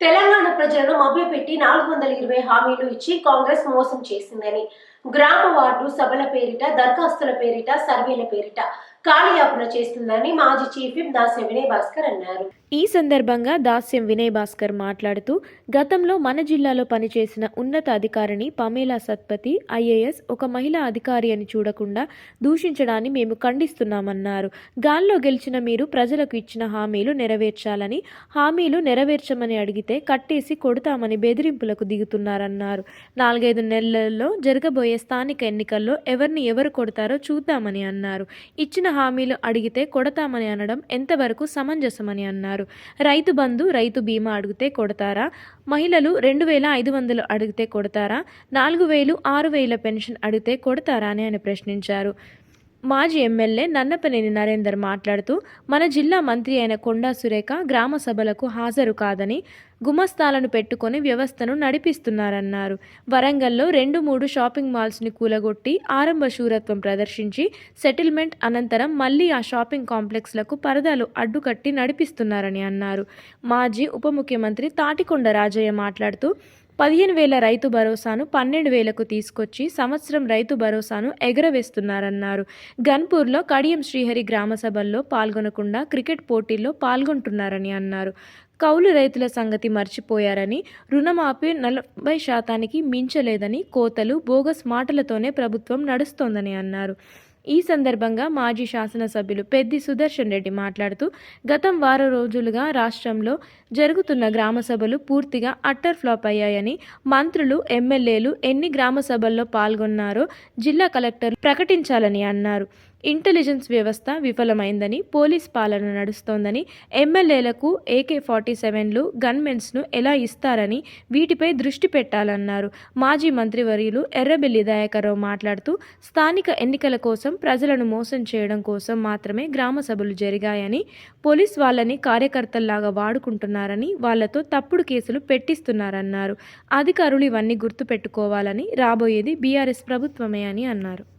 తెలంగాణ ప్రజలను మభ్యపెట్టి నాలుగు వందల ఇరవై హామీలు ఇచ్చి కాంగ్రెస్ మోసం చేసిందని గ్రామ వార్డు సభల పేరిట దరఖాస్తుల పేరిట సర్వేల పేరిట కాలయాపన చేస్తుందని మాజీ చీఫ్ దాస్యం వినయ్ భాస్కర్ అన్నారు. ఈ సందర్భంగా దాస్యం వినయ్ భాస్కర్ మాట్లాడుతూ గతంలో మన జిల్లాలో పనిచేసిన ఉన్నత అధికారిని పమేలా సత్పతి ఐఏఎస్ ఒక మహిళా అధికారి అని చూడకుండా దూషించడాన్ని మేము ఖండిస్తున్నామన్నారు. గాల్లో గెలిచిన మీరు ప్రజలకు ఇచ్చిన హామీలు నెరవేర్చాలని హామీలు నెరవేర్చమని అడిగితే కట్టేసి కొడతామని బెదిరింపులకు దిగుతున్నారన్నారు. నాలుగైదు నెలల్లో జరగబోయే స్థానిక ఎన్నికల్లో ఎవరిని ఎవరు కొడతారో చూద్దామని అన్నారు. ఇచ్చిన హామీలు అడిగితే కొడతామని అనడం ఎంతవరకు సమంజసమని అన్నారు. రైతు బంధు రైతు బీమా అడిగితే కొడతారా? మహిళలు రెండు వేల ఐదు వందలు అడిగితే కొడతారా? నాలుగు వేలు ఆరు వేల పెన్షన్ అడిగితే కొడతారా అని ఆయన ప్రశ్నించారు. మాజీ ఎమ్మెల్యే నన్నపనేని నరేందర్ మాట్లాడుతూ మన జిల్లా మంత్రి అయిన కొండా సురేఖ గ్రామ సభలకు హాజరు కాదని గుమస్తాలను పెట్టుకొని వ్యవస్థను నడిపిస్తున్నారన్నారు. వరంగల్లో రెండు మూడు షాపింగ్ మాల్స్ని కూలగొట్టి ఆరంభ శూరత్వం ప్రదర్శించి సెటిల్మెంట్ అనంతరం మళ్ళీ ఆ షాపింగ్ కాంప్లెక్స్లకు పరదాలు అడ్డుకట్టి నడిపిస్తున్నారని అన్నారు. మాజీ ఉప ముఖ్యమంత్రి తాటికొండ రాజయ్య మాట్లాడుతూ పదిహేను వేల రైతు భరోసాను పన్నెండు వేలకు తీసుకొచ్చి సంవత్సరం రైతు భరోసాను ఎగరవేస్తున్నారన్నారు. గన్పూర్లో కడియం శ్రీహరి గ్రామ సభల్లో పాల్గొనకుండా క్రికెట్ పోటీల్లో పాల్గొంటున్నారని అన్నారు. కౌలు రైతుల సంగతి మర్చిపోయారని రుణమాఫీ నలభై శాతానికి మించలేదని కోతలు బోగస్ మాటలతోనే ప్రభుత్వం నడుస్తోందని అన్నారు. ఈ సందర్భంగా మాజీ శాసనసభ్యులు పెద్ది సుదర్శన్ రెడ్డి మాట్లాడుతూ గతం వారం రోజులుగా రాష్ట్రంలో జరుగుతున్న గ్రామ సభలు పూర్తిగా అట్టర్ ఫ్లాప్ అయ్యాయని మంత్రులు ఎమ్మెల్యేలు ఎన్ని గ్రామ సభల్లో పాల్గొన్నారో జిల్లా కలెక్టర్ ప్రకటించాలని అన్నారు. ఇంటెలిజెన్స్ వ్యవస్థ విఫలమైందని పోలీస్ పాలన నడుస్తోందని ఎమ్మెల్యేలకు ఏకే ఫార్టీ సెవెన్లు గన్మెన్స్ను ఎలా ఇస్తారని వీటిపై దృష్టి పెట్టాలన్నారు. మాజీ మంత్రివర్యులు ఎర్రబెల్లి దయాకర్రావు మాట్లాడుతూ స్థానిక ఎన్నికల కోసం ప్రజలను మోసం చేయడం కోసం మాత్రమే గ్రామ సభలు జరిగాయని పోలీస్ వాళ్ళని కార్యకర్తల్లాగా వాడుకుంటున్నారని వాళ్ళతో తప్పుడు కేసులు పెట్టిస్తున్నారన్నారు. అధికారులు ఇవన్నీ గుర్తుపెట్టుకోవాలని రాబోయేది బీఆర్ఎస్ ప్రభుత్వమే అని అన్నారు.